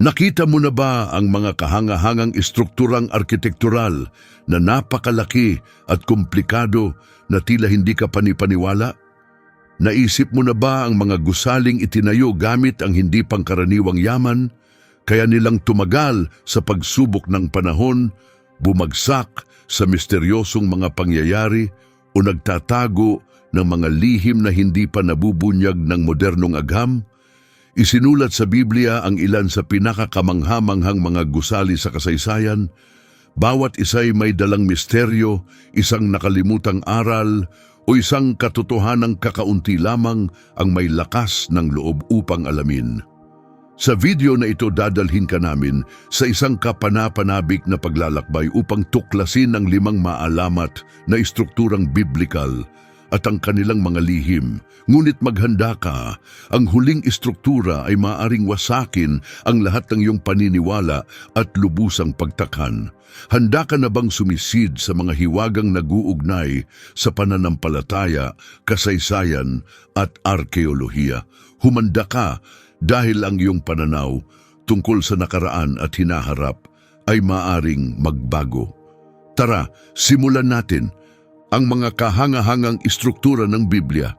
Nakita mo na ba ang mga kahangahangang estrukturang arkitektural na napakalaki at komplikado na tila hindi ka panipaniwala? Naisip mo na ba ang mga gusaling itinayo gamit ang hindi pangkaraniwang yaman, kaya nilang tumagal sa pagsubok ng panahon, bumagsak sa misteryosong mga pangyayari o nagtatago ng mga lihim na hindi pa nabubunyag ng modernong agham? Isinulat sa Biblia ang ilan sa pinakakamanghamanghang mga gusali sa kasaysayan. Bawat isa'y may dalang misteryo, isang nakalimutang aral, o isang katotohanang kakaunti lamang ang may lakas ng loob upang alamin. Sa video na ito dadalhin ka namin sa isang kapanapanabik na paglalakbay upang tuklasin ang limang maalamat na istrukturang biblikal at ang kanilang mga lihim. Ngunit maghanda ka, ang huling istruktura ay maaring wasakin ang lahat ng iyong paniniwala at lubusang pagtakhan. Handa ka na bang sumisid sa mga hiwagang naguugnay sa pananampalataya, kasaysayan at arkeolohiya? Humanda ka dahil ang iyong pananaw tungkol sa nakaraan at hinaharap ay maaring magbago. Tara, simulan natin ang mga kahangahangang istruktura ng Biblia.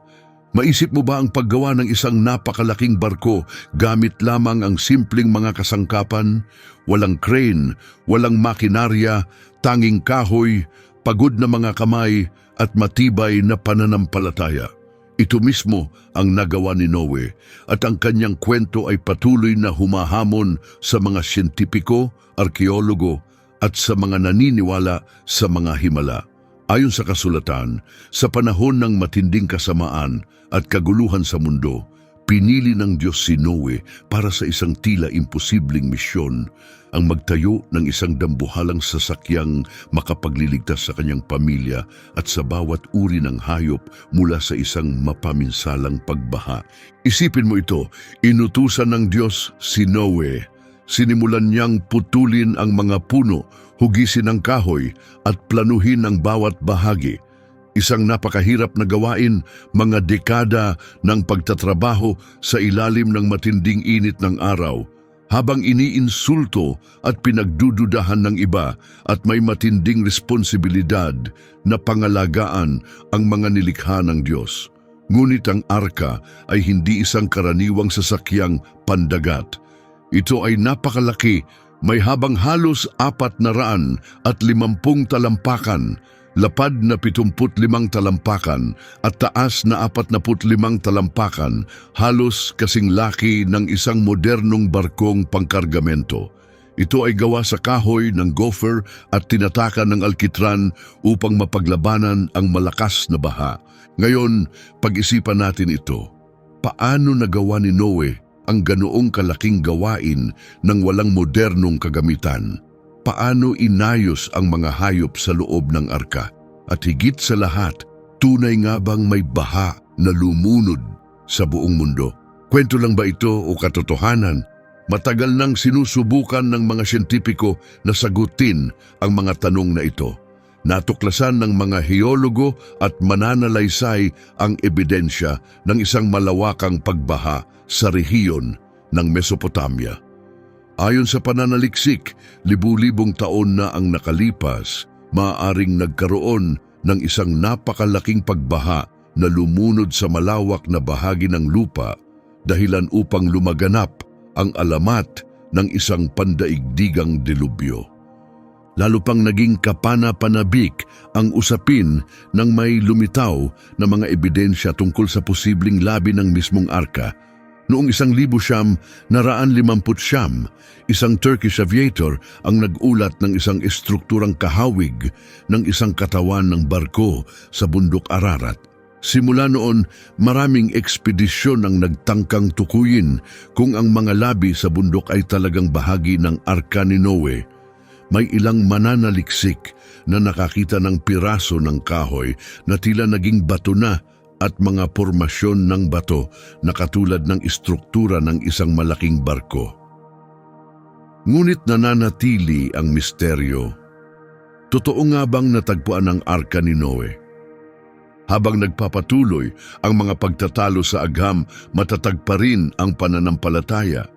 Maisip mo ba ang paggawa ng isang napakalaking barko gamit lamang ang simpleng mga kasangkapan? Walang crane, walang makinarya, tanging kahoy, pagod na mga kamay at matibay na pananampalataya. Ito mismo ang nagawa ni Noe at ang kanyang kwento ay patuloy na humahamon sa mga siyentipiko, arkeologo at sa mga naniniwala sa mga himala. Ayon sa kasulatan, sa panahon ng matinding kasamaan at kaguluhan sa mundo, pinili ng Diyos si Noe para sa isang tila imposibleng misyon, ang magtayo ng isang dambuhalang sasakyang makapagliligtas sa kanyang pamilya at sa bawat uri ng hayop mula sa isang mapaminsalang pagbaha. Isipin mo ito, inutusan ng Diyos si Noe Sinimulan niyang putulin ang mga puno, hugisin ang kahoy at planuhin ang bawat bahagi. Isang napakahirap na gawain, mga dekada ng pagtatrabaho sa ilalim ng matinding init ng araw, habang iniinsulto at pinagdududahan ng iba at may matinding responsibilidad na pangalagaan ang mga nilikha ng Diyos. Ngunit ang arka ay hindi isang karaniwang sasakyang pandagat. Ito ay napakalaki, may habang halos apat na raan at limampung talampakan, lapad na pitumput limang talampakan at taas na apat na limang talampakan, halos kasing laki ng isang modernong barkong pangkargamento. Ito ay gawa sa kahoy ng gopher at tinatakan ng alkitran upang mapaglabanan ang malakas na baha. Ngayon, pag-isipan natin ito. Paano nagawa ni Noe ang ganoong kalaking gawain ng walang modernong kagamitan? Paano inayos ang mga hayop sa loob ng arka? At higit sa lahat, tunay nga bang may baha na lumunod sa buong mundo? Kwento lang ba ito o katotohanan? Matagal nang sinusubukan ng mga siyentipiko na sagutin ang mga tanong na ito. Natuklasan ng mga heologo at mananalaysay ang ebidensya ng isang malawakang pagbaha sa rehiyon ng Mesopotamia. Ayon sa pananaliksik, libu-libong taon na ang nakalipas, maaaring nagkaroon ng isang napakalaking pagbaha na lumunod sa malawak na bahagi ng lupa dahilan upang lumaganap ang alamat ng isang pandaigdigang delubyo. Lalo pang naging kapana-panabik ang usapin ng may lumitaw na mga ebidensya tungkol sa posibleng labi ng mismong arka. Noong isang libo siyam, naraan limamput siyam, isang Turkish aviator ang nagulat ng isang estrukturang kahawig ng isang katawan ng barko sa bundok Ararat. Simula noon, maraming ekspedisyon ang nagtangkang tukuyin kung ang mga labi sa bundok ay talagang bahagi ng Arka ni Noe may ilang mananaliksik na nakakita ng piraso ng kahoy na tila naging bato na at mga formasyon ng bato na katulad ng istruktura ng isang malaking barko. Ngunit nananatili ang misteryo. Totoo nga bang natagpuan ang arka ni Noe? Habang nagpapatuloy ang mga pagtatalo sa agham, matatag pa rin ang pananampalataya.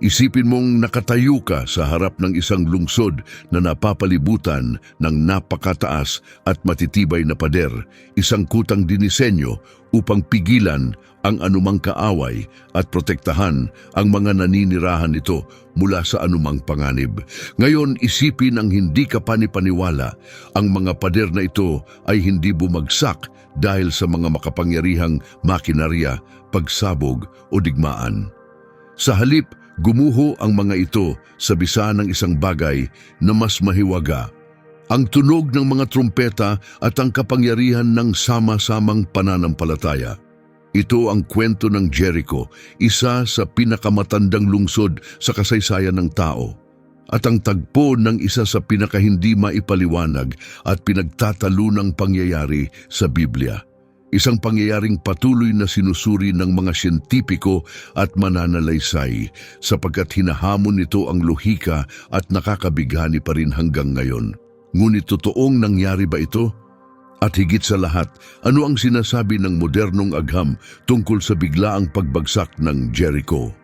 Isipin mong nakatayo ka sa harap ng isang lungsod na napapalibutan ng napakataas at matitibay na pader, isang kutang dinisenyo upang pigilan ang anumang kaaway at protektahan ang mga naninirahan nito mula sa anumang panganib. Ngayon, isipin ang hindi ka panipaniwala. Ang mga pader na ito ay hindi bumagsak dahil sa mga makapangyarihang makinarya, pagsabog o digmaan. Sa halip, gumuho ang mga ito sa bisa ng isang bagay na mas mahiwaga. Ang tunog ng mga trumpeta at ang kapangyarihan ng sama-samang pananampalataya. Ito ang kwento ng Jericho, isa sa pinakamatandang lungsod sa kasaysayan ng tao. At ang tagpo ng isa sa pinakahindi maipaliwanag at pinagtatalunang pangyayari sa Biblia. Isang pangyayaring patuloy na sinusuri ng mga siyentipiko at mananalaysay sapagkat hinahamon nito ang lohika at nakakabighani pa rin hanggang ngayon. Ngunit totoong nangyari ba ito? At higit sa lahat, ano ang sinasabi ng modernong agham tungkol sa biglaang pagbagsak ng Jericho?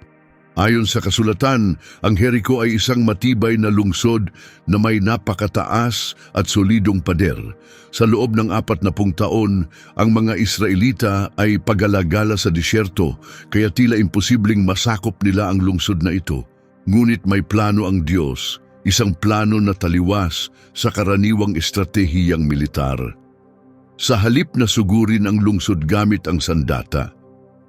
Ayon sa kasulatan, ang Jericho ay isang matibay na lungsod na may napakataas at solidong pader. Sa loob ng apat na pung taon, ang mga Israelita ay pagalagala sa disyerto kaya tila imposibleng masakop nila ang lungsod na ito. Ngunit may plano ang Diyos, isang plano na taliwas sa karaniwang estratehiyang militar. Sa halip na sugurin ang lungsod gamit ang sandata,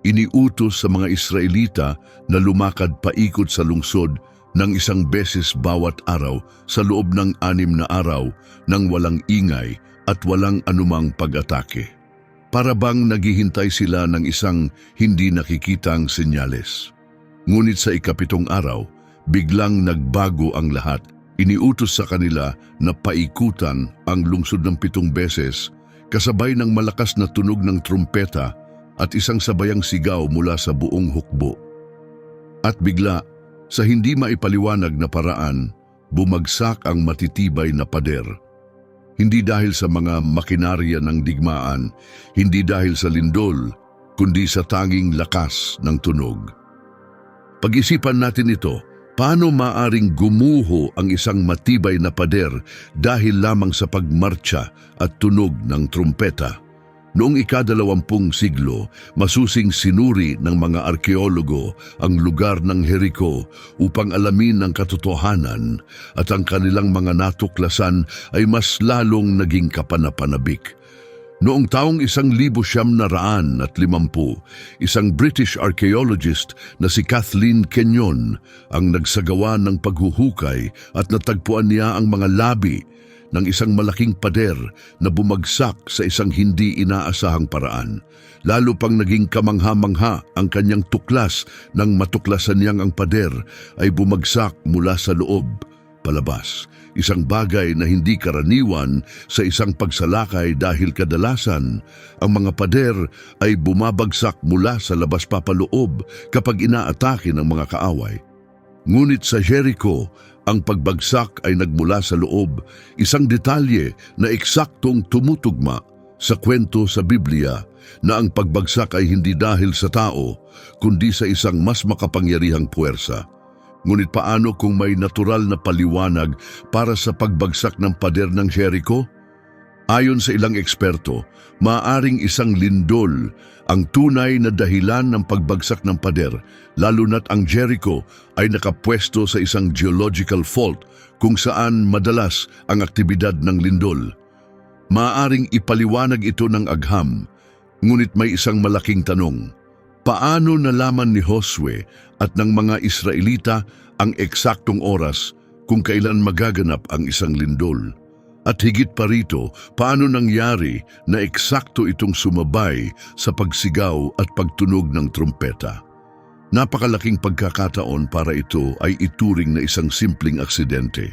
iniutos sa mga Israelita na lumakad paikot sa lungsod ng isang beses bawat araw sa loob ng anim na araw nang walang ingay at walang anumang pag-atake. Para bang naghihintay sila ng isang hindi nakikitang senyales. Ngunit sa ikapitong araw, biglang nagbago ang lahat. Iniutos sa kanila na paikutan ang lungsod ng pitong beses kasabay ng malakas na tunog ng trumpeta at isang sabayang sigaw mula sa buong hukbo. At bigla, sa hindi maipaliwanag na paraan, bumagsak ang matitibay na pader. Hindi dahil sa mga makinarya ng digmaan, hindi dahil sa lindol, kundi sa tanging lakas ng tunog. Pag-isipan natin ito, paano maaring gumuho ang isang matibay na pader dahil lamang sa pagmartsa at tunog ng trumpeta? Noong ikadalawampung siglo, masusing sinuri ng mga arkeologo ang lugar ng Jericho upang alamin ang katotohanan at ang kanilang mga natuklasan ay mas lalong naging kapanapanabik. Noong taong isang libo siyam na raan at limampu, isang British archaeologist na si Kathleen Kenyon ang nagsagawa ng paghuhukay at natagpuan niya ang mga labi ng isang malaking pader na bumagsak sa isang hindi inaasahang paraan. Lalo pang naging kamangha-mangha ang kanyang tuklas nang matuklasan niyang ang pader ay bumagsak mula sa loob, palabas. Isang bagay na hindi karaniwan sa isang pagsalakay dahil kadalasan ang mga pader ay bumabagsak mula sa labas papaloob kapag inaatake ng mga kaaway. Ngunit sa Jericho, ang pagbagsak ay nagmula sa loob, isang detalye na eksaktong tumutugma sa kwento sa Biblia na ang pagbagsak ay hindi dahil sa tao, kundi sa isang mas makapangyarihang puwersa. Ngunit paano kung may natural na paliwanag para sa pagbagsak ng pader ng Jericho? Ayon sa ilang eksperto, maaring isang lindol ang tunay na dahilan ng pagbagsak ng pader, lalo na't ang Jericho ay nakapwesto sa isang geological fault kung saan madalas ang aktibidad ng lindol. Maaring ipaliwanag ito ng agham, ngunit may isang malaking tanong. Paano nalaman ni Josue at ng mga Israelita ang eksaktong oras kung kailan magaganap ang isang lindol? At higit pa rito, paano nangyari na eksakto itong sumabay sa pagsigaw at pagtunog ng trumpeta? Napakalaking pagkakataon para ito ay ituring na isang simpleng aksidente.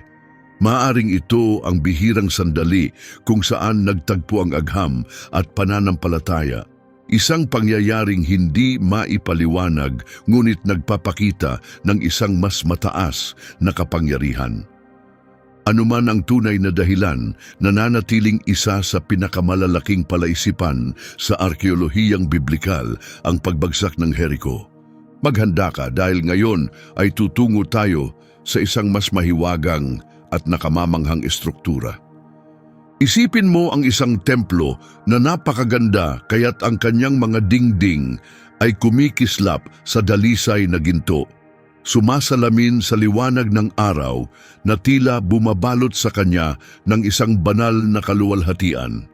Maaring ito ang bihirang sandali kung saan nagtagpo ang agham at pananampalataya. Isang pangyayaring hindi maipaliwanag ngunit nagpapakita ng isang mas mataas na kapangyarihan. Anuman ang tunay na dahilan, nananatiling isa sa pinakamalalaking palaisipan sa arkeolohiyang biblikal ang pagbagsak ng Jericho. Maghanda ka dahil ngayon ay tutungo tayo sa isang mas mahiwagang at nakamamanghang estruktura. Isipin mo ang isang templo na napakaganda kaya't ang kanyang mga dingding ay kumikislap sa dalisay na ginto. Sumasalamin sa liwanag ng araw na tila bumabalot sa kanya ng isang banal na kaluwalhatian.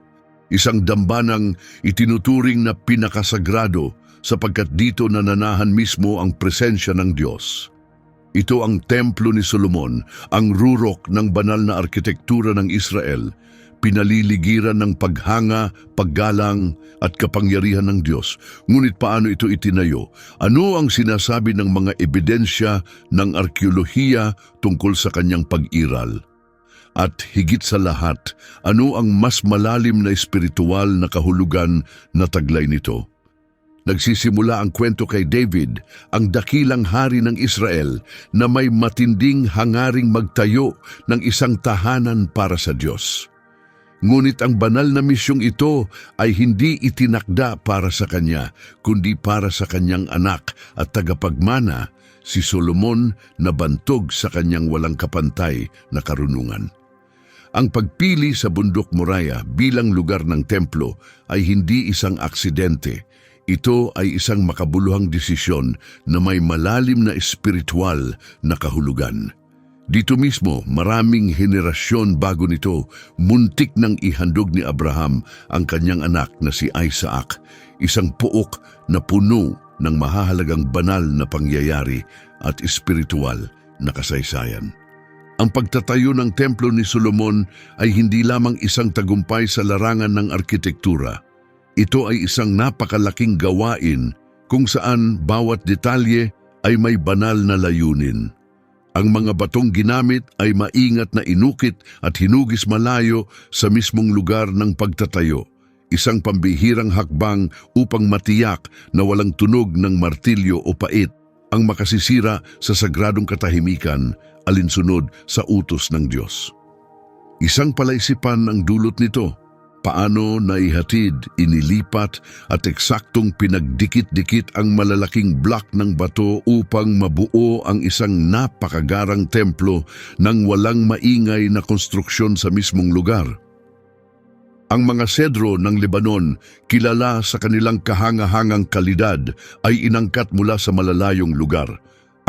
Isang dambanang itinuturing na pinakasagrado sapagkat dito nananahan mismo ang presensya ng Diyos. Ito ang templo ni Solomon, ang rurok ng banal na arkitektura ng Israel, pinaliligiran ng paghanga, paggalang at kapangyarihan ng Diyos. Ngunit paano ito itinayo? Ano ang sinasabi ng mga ebidensya ng arkeolohiya tungkol sa kanyang pag-iral? At higit sa lahat, ano ang mas malalim na espiritual na kahulugan na taglay nito? Nagsisimula ang kwento kay David, ang dakilang hari ng Israel na may matinding hangaring magtayo ng isang tahanan para sa Diyos. Ngunit ang banal na misyong ito ay hindi itinakda para sa kanya, kundi para sa kanyang anak at tagapagmana, si Solomon na bantog sa kanyang walang kapantay na karunungan. Ang pagpili sa bundok Moraya bilang lugar ng templo ay hindi isang aksidente. Ito ay isang makabuluhang desisyon na may malalim na espiritual na kahulugan. Dito mismo, maraming henerasyon bago nito, muntik nang ihandog ni Abraham ang kanyang anak na si Isaac, isang puok na puno ng mahahalagang banal na pangyayari at espiritual na kasaysayan. Ang pagtatayo ng templo ni Solomon ay hindi lamang isang tagumpay sa larangan ng arkitektura. Ito ay isang napakalaking gawain kung saan bawat detalye ay may banal na layunin. Ang mga batong ginamit ay maingat na inukit at hinugis malayo sa mismong lugar ng pagtatayo. Isang pambihirang hakbang upang matiyak na walang tunog ng martilyo o pait ang makasisira sa sagradong katahimikan alinsunod sa utos ng Diyos. Isang palaisipan ang dulot nito. Paano naihatid, inilipat at eksaktong pinagdikit-dikit ang malalaking block ng bato upang mabuo ang isang napakagarang templo ng walang maingay na konstruksyon sa mismong lugar. Ang mga sedro ng Lebanon, kilala sa kanilang kahangahangang kalidad, ay inangkat mula sa malalayong lugar.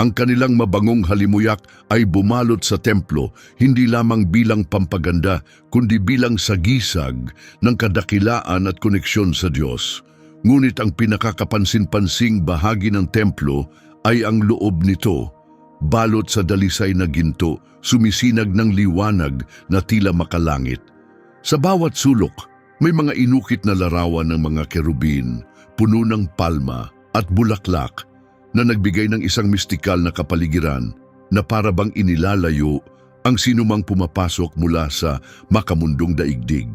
Ang kanilang mabangong halimuyak ay bumalot sa templo hindi lamang bilang pampaganda kundi bilang sagisag ng kadakilaan at koneksyon sa Diyos. Ngunit ang pinakakapansin-pansing bahagi ng templo ay ang loob nito, balot sa dalisay na ginto, sumisinag ng liwanag na tila makalangit. Sa bawat sulok, may mga inukit na larawan ng mga kerubin, puno ng palma at bulaklak na nagbigay ng isang mistikal na kapaligiran na para bang inilalayo ang sinumang pumapasok mula sa makamundong daigdig.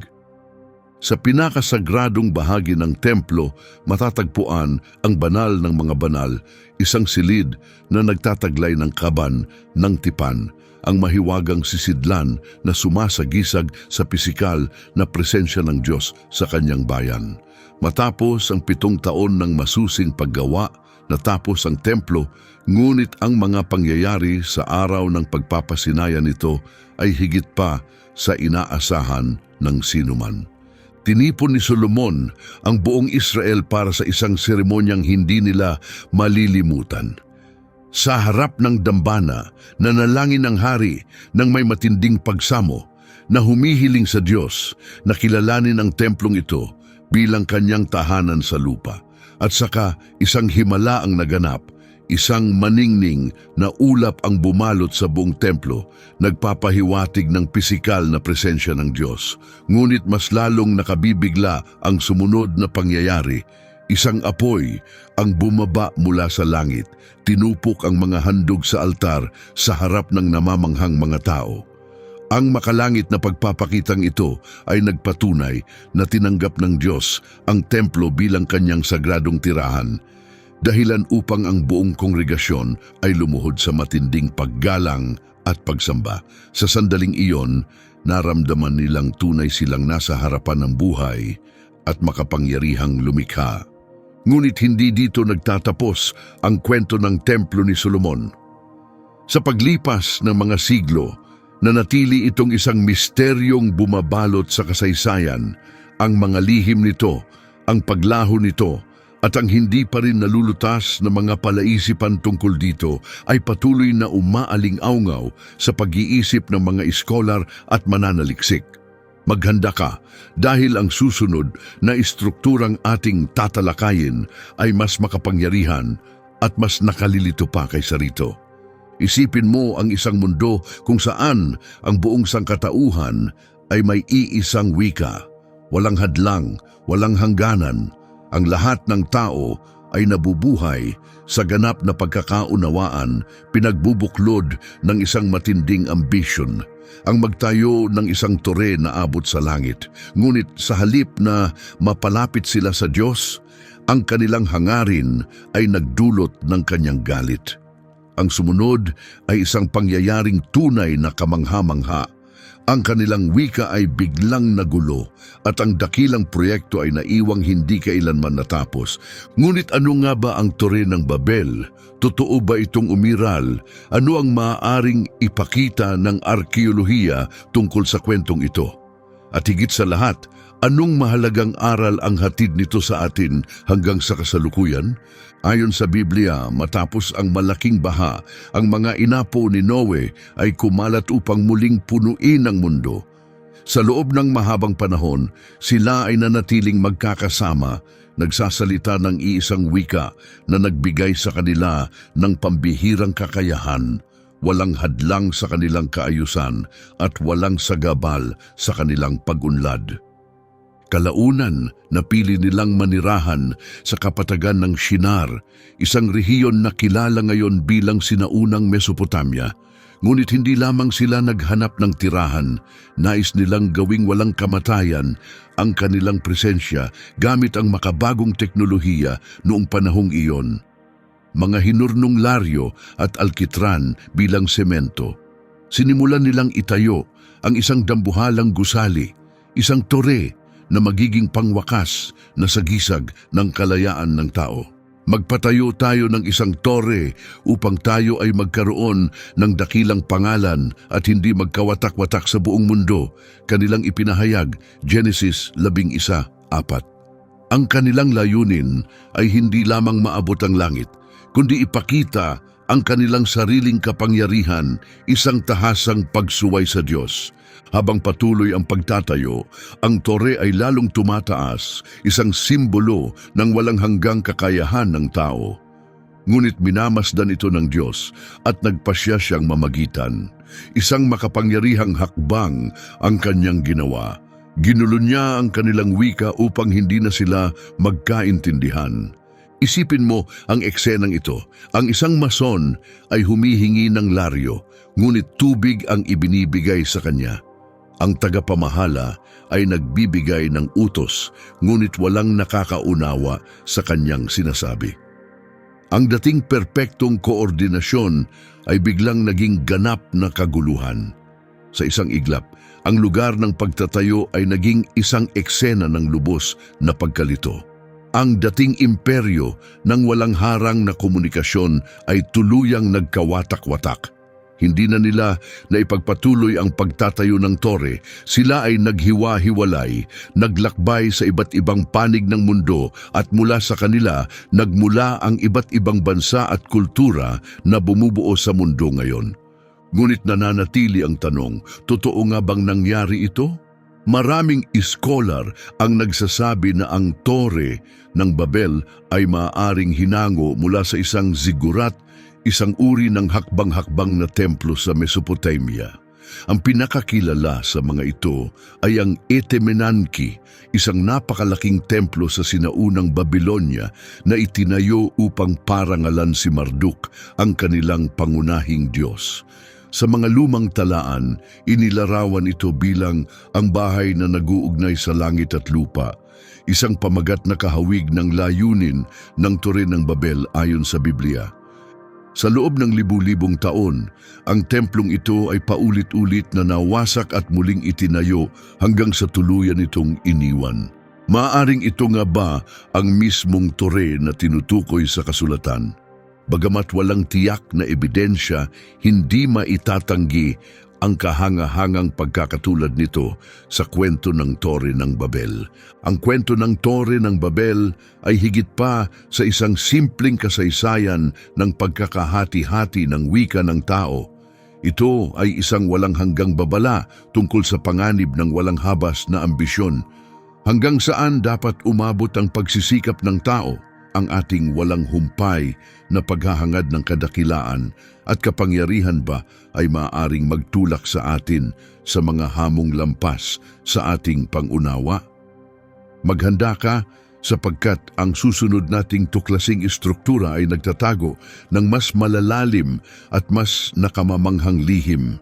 Sa pinakasagradong bahagi ng templo, matatagpuan ang banal ng mga banal, isang silid na nagtataglay ng kaban ng tipan, ang mahiwagang sisidlan na sumasagisag sa pisikal na presensya ng Diyos sa kanyang bayan. Matapos ang pitong taon ng masusing paggawa, natapos ang templo, ngunit ang mga pangyayari sa araw ng pagpapasinaya nito ay higit pa sa inaasahan ng sinuman. Tinipon ni Solomon ang buong Israel para sa isang seremonyang hindi nila malilimutan. Sa harap ng dambana, nanalangin ang hari ng may matinding pagsamo na humihiling sa Diyos na kilalanin ang templong ito bilang kanyang tahanan sa lupa. At saka isang himala ang naganap, isang maningning na ulap ang bumalot sa buong templo, nagpapahiwatig ng pisikal na presensya ng Diyos. Ngunit mas lalong nakabibigla ang sumunod na pangyayari, Isang apoy ang bumaba mula sa langit, tinupok ang mga handog sa altar sa harap ng namamanghang mga tao. Ang makalangit na pagpapakitang ito ay nagpatunay na tinanggap ng Diyos ang templo bilang kanyang sagradong tirahan, dahilan upang ang buong kongregasyon ay lumuhod sa matinding paggalang at pagsamba. Sa sandaling iyon, naramdaman nilang tunay silang nasa harapan ng buhay at makapangyarihang lumikha. Ngunit hindi dito nagtatapos ang kwento ng templo ni Solomon. Sa paglipas ng mga siglo, nanatili itong isang misteryong bumabalot sa kasaysayan, ang mga lihim nito, ang paglaho nito, at ang hindi pa rin nalulutas na mga palaisipan tungkol dito ay patuloy na umaaling-aungaw sa pag-iisip ng mga iskolar at mananaliksik. Maghanda ka dahil ang susunod na istrukturang ating tatalakayin ay mas makapangyarihan at mas nakalilito pa kaysa rito. Isipin mo ang isang mundo kung saan ang buong sangkatauhan ay may iisang wika, walang hadlang, walang hangganan. Ang lahat ng tao ay nabubuhay sa ganap na pagkakaunawaan, pinagbubuklod ng isang matinding ambisyon, ang magtayo ng isang tore na abot sa langit. Ngunit sa halip na mapalapit sila sa Diyos, ang kanilang hangarin ay nagdulot ng kanyang galit. Ang sumunod ay isang pangyayaring tunay na kamangha-mangha. Ang kanilang wika ay biglang nagulo at ang dakilang proyekto ay naiwang hindi kailanman natapos. Ngunit ano nga ba ang tore ng Babel? Totoo ba itong umiral? Ano ang maaaring ipakita ng arkeolohiya tungkol sa kwentong ito? At higit sa lahat, anong mahalagang aral ang hatid nito sa atin hanggang sa kasalukuyan? Ayon sa Biblia, matapos ang malaking baha, ang mga inapo ni Noe ay kumalat upang muling punuin ang mundo. Sa loob ng mahabang panahon, sila ay nanatiling magkakasama, nagsasalita ng iisang wika na nagbigay sa kanila ng pambihirang kakayahan, walang hadlang sa kanilang kaayusan at walang sagabal sa kanilang pagunlad. Kalaunan, napili nilang manirahan sa kapatagan ng Shinar, isang rehiyon na kilala ngayon bilang sinaunang Mesopotamia. Ngunit hindi lamang sila naghanap ng tirahan, nais nilang gawing walang kamatayan ang kanilang presensya gamit ang makabagong teknolohiya noong panahong iyon. Mga hinurnong laryo at alkitran bilang semento. Sinimulan nilang itayo ang isang dambuhalang gusali, isang tore na magiging pangwakas na sagisag ng kalayaan ng tao. Magpatayo tayo ng isang tore upang tayo ay magkaroon ng dakilang pangalan at hindi magkawatak-watak sa buong mundo, kanilang ipinahayag Genesis 11.4. Ang kanilang layunin ay hindi lamang maabot ang langit, kundi ipakita ang kanilang sariling kapangyarihan, isang tahasang pagsuway sa Diyos. Habang patuloy ang pagtatayo, ang tore ay lalong tumataas, isang simbolo ng walang hanggang kakayahan ng tao. Ngunit minamasdan ito ng Diyos at nagpasya siyang mamagitan. Isang makapangyarihang hakbang ang kanyang ginawa. Ginulo niya ang kanilang wika upang hindi na sila magkaintindihan. Isipin mo ang eksenang ito. Ang isang mason ay humihingi ng laryo, ngunit tubig ang ibinibigay sa kanya. Ang tagapamahala ay nagbibigay ng utos, ngunit walang nakakaunawa sa kanyang sinasabi. Ang dating perpektong koordinasyon ay biglang naging ganap na kaguluhan. Sa isang iglap, ang lugar ng pagtatayo ay naging isang eksena ng lubos na pagkalito. Ang dating imperyo ng walang harang na komunikasyon ay tuluyang nagkawatak-watak. Hindi na nila na ipagpatuloy ang pagtatayo ng tore, sila ay naghiwa-hiwalay, naglakbay sa iba't ibang panig ng mundo at mula sa kanila nagmula ang iba't ibang bansa at kultura na bumubuo sa mundo ngayon. Ngunit nananatili ang tanong, totoo nga bang nangyari ito? Maraming iskolar ang nagsasabi na ang tore ng Babel ay maaaring hinango mula sa isang zigurat, isang uri ng hakbang-hakbang na templo sa Mesopotamia. Ang pinakakilala sa mga ito ay ang Etemenanki, isang napakalaking templo sa sinaunang Babylonia na itinayo upang parangalan si Marduk, ang kanilang pangunahing Diyos. Sa mga lumang talaan, inilarawan ito bilang ang bahay na naguugnay sa langit at lupa, isang pamagat na kahawig ng layunin ng Tore ng Babel ayon sa Biblia. Sa loob ng libu-libong taon, ang templong ito ay paulit-ulit na nawasak at muling itinayo hanggang sa tuluyan itong iniwan. Maaring ito nga ba ang mismong tore na tinutukoy sa kasulatan? Bagamat walang tiyak na ebidensya, hindi maitatanggi ang kahangahangang pagkakatulad nito sa kwento ng Tore ng Babel. Ang kwento ng Tore ng Babel ay higit pa sa isang simpleng kasaysayan ng pagkakahati-hati ng wika ng tao. Ito ay isang walang hanggang babala tungkol sa panganib ng walang habas na ambisyon. Hanggang saan dapat umabot ang pagsisikap ng tao, ang ating walang humpay na paghahangad ng kadakilaan at kapangyarihan ba ay maaaring magtulak sa atin sa mga hamong lampas sa ating pangunawa? Maghanda ka sapagkat ang susunod nating tuklasing istruktura ay nagtatago ng mas malalalim at mas nakamamanghang lihim.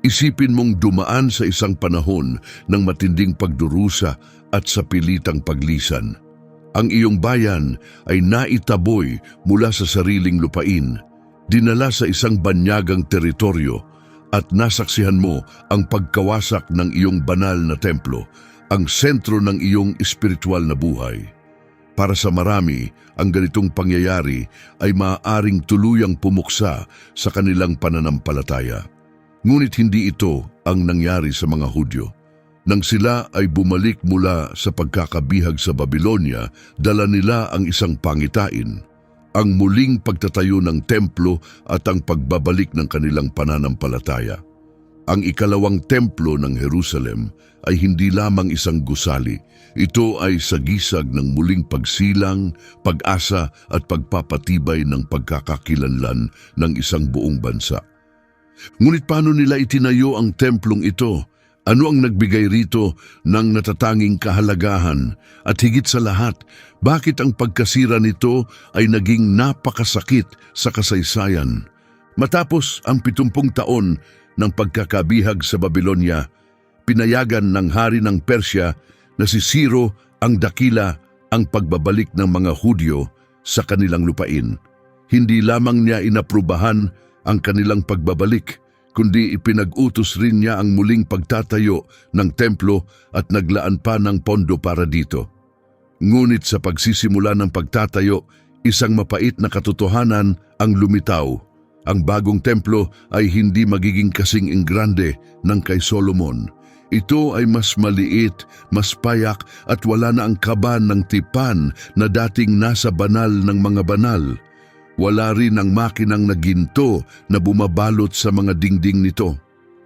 Isipin mong dumaan sa isang panahon ng matinding pagdurusa at sa pilitang paglisan. Ang iyong bayan ay naitaboy mula sa sariling lupain, dinala sa isang banyagang teritoryo at nasaksihan mo ang pagkawasak ng iyong banal na templo, ang sentro ng iyong espiritual na buhay. Para sa marami, ang ganitong pangyayari ay maaaring tuluyang pumuksa sa kanilang pananampalataya. Ngunit hindi ito ang nangyari sa mga Hudyo. Nang sila ay bumalik mula sa pagkakabihag sa Babylonia, dala nila ang isang pangitain, ang muling pagtatayo ng templo at ang pagbabalik ng kanilang pananampalataya. Ang ikalawang templo ng Jerusalem ay hindi lamang isang gusali. Ito ay sagisag ng muling pagsilang, pag-asa at pagpapatibay ng pagkakakilanlan ng isang buong bansa. Ngunit paano nila itinayo ang templong ito? Ano ang nagbigay rito ng natatanging kahalagahan? At higit sa lahat, bakit ang pagkasira nito ay naging napakasakit sa kasaysayan? Matapos ang pitumpung taon ng pagkakabihag sa Babylonia, pinayagan ng hari ng Persya na si Ciro ang dakila ang pagbabalik ng mga Hudyo sa kanilang lupain. Hindi lamang niya inaprubahan ang kanilang pagbabalik, kundi ipinag-utos rin niya ang muling pagtatayo ng templo at naglaan pa ng pondo para dito. Ngunit sa pagsisimula ng pagtatayo, isang mapait na katotohanan ang lumitaw. Ang bagong templo ay hindi magiging kasing ingrande ng kay Solomon. Ito ay mas maliit, mas payak at wala na ang kaban ng tipan na dating nasa banal ng mga banal. Wala rin ang makinang na ginto na bumabalot sa mga dingding nito.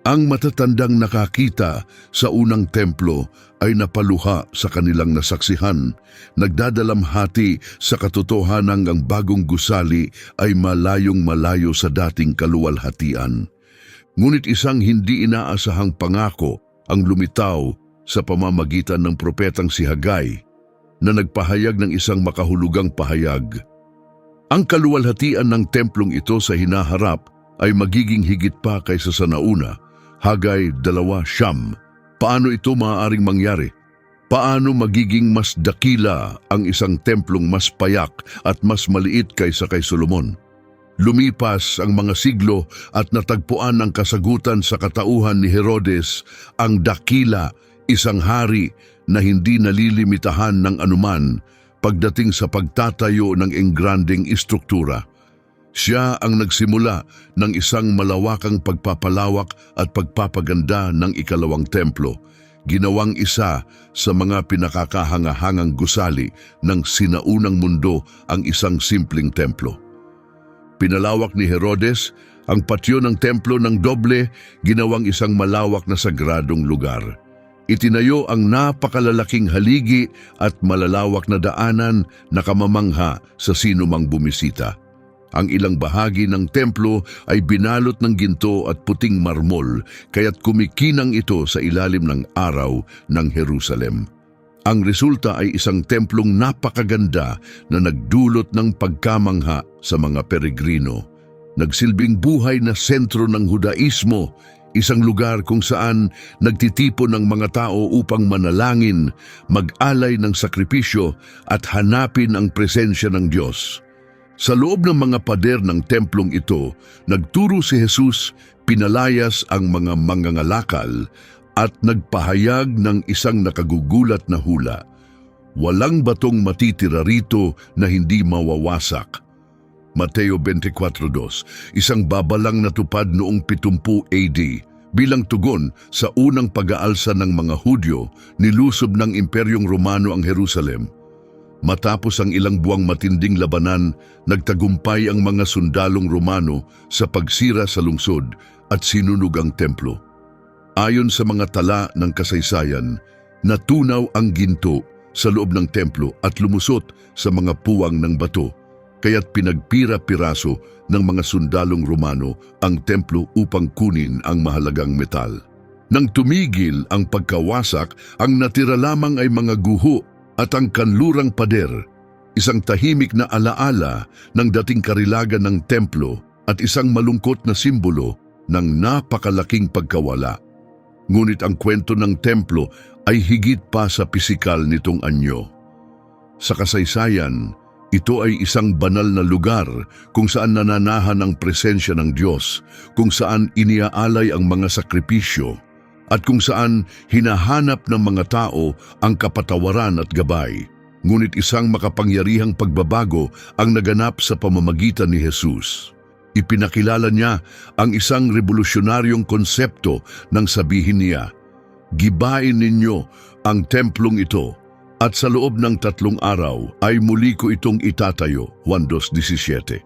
Ang matatandang nakakita sa unang templo ay napaluha sa kanilang nasaksihan, nagdadalamhati sa katotohanan ang bagong gusali ay malayong malayo sa dating kaluwalhatian. Ngunit isang hindi inaasahang pangako ang lumitaw sa pamamagitan ng propetang si Hagay na nagpahayag ng isang makahulugang pahayag. Ang kaluwalhatian ng templong ito sa hinaharap ay magiging higit pa kaysa sa nauna, Hagay dalawa siyam. Paano ito maaaring mangyari? Paano magiging mas dakila ang isang templong mas payak at mas maliit kaysa kay Solomon? Lumipas ang mga siglo at natagpuan ang kasagutan sa katauhan ni Herodes ang dakila, isang hari na hindi nalilimitahan ng anuman pagdating sa pagtatayo ng engranding istruktura. Siya ang nagsimula ng isang malawakang pagpapalawak at pagpapaganda ng ikalawang templo, ginawang isa sa mga pinakakahangahangang gusali ng sinaunang mundo ang isang simpleng templo. Pinalawak ni Herodes ang patio ng templo ng doble, ginawang isang malawak na sagradong lugar. Itinayo ang napakalalaking haligi at malalawak na daanan na kamamangha sa sinumang bumisita. Ang ilang bahagi ng templo ay binalot ng ginto at puting marmol, kaya't kumikinang ito sa ilalim ng araw ng Jerusalem. Ang resulta ay isang templong napakaganda na nagdulot ng pagkamangha sa mga peregrino. Nagsilbing buhay na sentro ng Hudaismo, isang lugar kung saan nagtitipon ng mga tao upang manalangin, mag-alay ng sakripisyo at hanapin ang presensya ng Diyos. Sa loob ng mga pader ng templong ito, nagturo si Jesus, pinalayas ang mga mangangalakal at nagpahayag ng isang nakagugulat na hula. Walang batong matitira rito na hindi mawawasak. Mateo 24.2, isang babalang natupad noong 70 AD bilang tugon sa unang pag-aalsa ng mga Hudyo nilusob ng Imperyong Romano ang Jerusalem. Matapos ang ilang buwang matinding labanan, nagtagumpay ang mga sundalong Romano sa pagsira sa lungsod at sinunog ang templo. Ayon sa mga tala ng kasaysayan, natunaw ang ginto sa loob ng templo at lumusot sa mga puwang ng bato, kaya't pinagpira-piraso ng mga sundalong Romano ang templo upang kunin ang mahalagang metal. Nang tumigil ang pagkawasak, ang natira lamang ay mga guho at ang kanlurang pader, isang tahimik na alaala ng dating karilagan ng templo at isang malungkot na simbolo ng napakalaking pagkawala. Ngunit ang kwento ng templo ay higit pa sa pisikal nitong anyo. Sa kasaysayan, ito ay isang banal na lugar kung saan nananahan ang presensya ng Diyos, kung saan iniaalay ang mga sakripisyo, at kung saan hinahanap ng mga tao ang kapatawaran at gabay. Ngunit isang makapangyarihang pagbabago ang naganap sa pamamagitan ni Jesus. Ipinakilala niya ang isang revolusyonaryong konsepto nang sabihin niya, Gibain ninyo ang templong ito at sa loob ng tatlong araw ay muli ko itong itatayo, 1.2.17.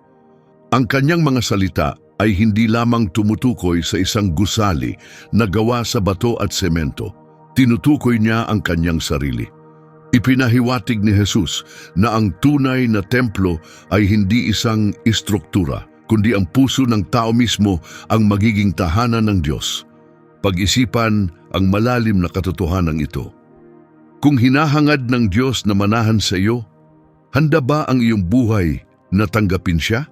Ang kanyang mga salita ay hindi lamang tumutukoy sa isang gusali na gawa sa bato at semento. Tinutukoy niya ang kanyang sarili. Ipinahiwatig ni Jesus na ang tunay na templo ay hindi isang istruktura, kundi ang puso ng tao mismo ang magiging tahanan ng Diyos. Pag-isipan ang malalim na katotohanan ito. Kung hinahangad ng Diyos na manahan sa iyo, handa ba ang iyong buhay na tanggapin siya?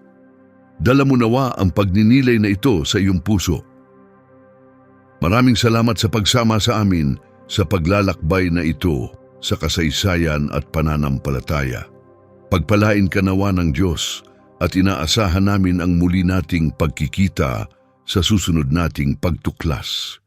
Dala mo nawa ang pagninilay na ito sa iyong puso. Maraming salamat sa pagsama sa amin sa paglalakbay na ito sa kasaysayan at pananampalataya. Pagpalain ka nawa ng Diyos at inaasahan namin ang muli nating pagkikita sa susunod nating pagtuklas.